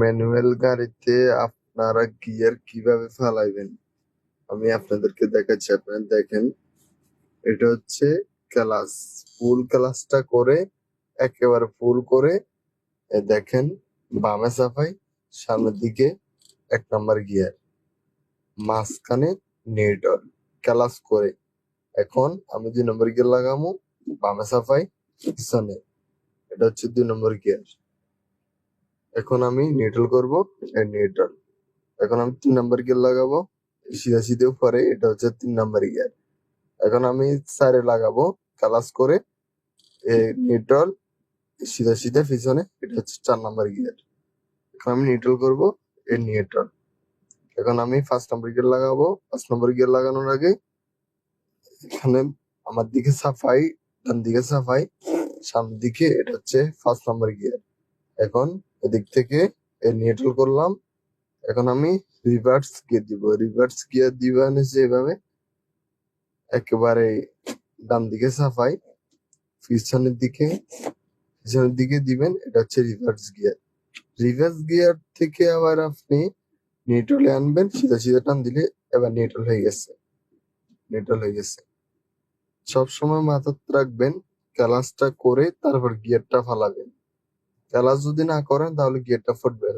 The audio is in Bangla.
ম্যানুয়াল গাড়িতে আপনারা গিয়ার কীভাবে ফালাইবেন? আমি আপনাদেরকে দেখাচ্ছি, আপনারা দেখেন। এটা হচ্ছে ক্লাস। ফুল ক্লাসটা করে, একেবারে ফুল করে দেখেন, বামে সাফাই, সামনের দিকে এক নাম্বার গিয়ার। মাঝখানে নিউট্রাল ক্লাস করে। এখন আমি দুই নম্বর গিয়ার লাগামু, বামে সাফাই, পিছনে। এটা হচ্ছে দুই নম্বর গিয়ার। এখন আমি নিউট্রাল করব নিউট্রাল এখন আমি তিন নাম্বার গিয়ার লাগাবো, সিধা সিধে উপরে এটা হচ্ছে তিন নাম্বার গিয়ার এখন আমি সাইডে লাগাবো ক্লাস করে নিউট্রাল সিধা সিধা পিছনে, এটা হচ্ছে চার নাম্বার গিয়ার এখন আমি নিউট্রাল করব এই নিউট্রাল এখন আমি ফার্স্ট নাম্বার গিয়ার লাগাবো ফার্স্ট নাম্বার গিয়ার লাগানোর আগে, এখানে আমার দিকে সাফাই, ডান দিকে সাফাই, সামনের দিকে এটা হচ্ছে ফার্স্ট নাম্বার গিয়ার এখন এদিক থেকে নিউট্রাল করলাম। এখন আমি রিভার্স গিয়ার দিব। রিভার্স গিয়ার দিবা নিচে এভাবে। একেবারে ডান দিকে সাফাই। পিছনের দিকে পিছনের দিকে দিবেন, এটা হচ্ছে রিভার্স গিয়ার রিভার্স গিয়ার থেকে আবার আপনি নিউট্রালে আনবেন। সিধা সিধা টান দিলে এবার নিউট্রাল হয়ে গেছে। নিউট্রাল হয়ে গেছে। সবসময় মাথাতে রাখবেন ক্লাসটা করে তারপর গিয়ারটা ফালাবেন। ক্লাস যদি না করেন তাহলে গিয়ারটা ফুটবে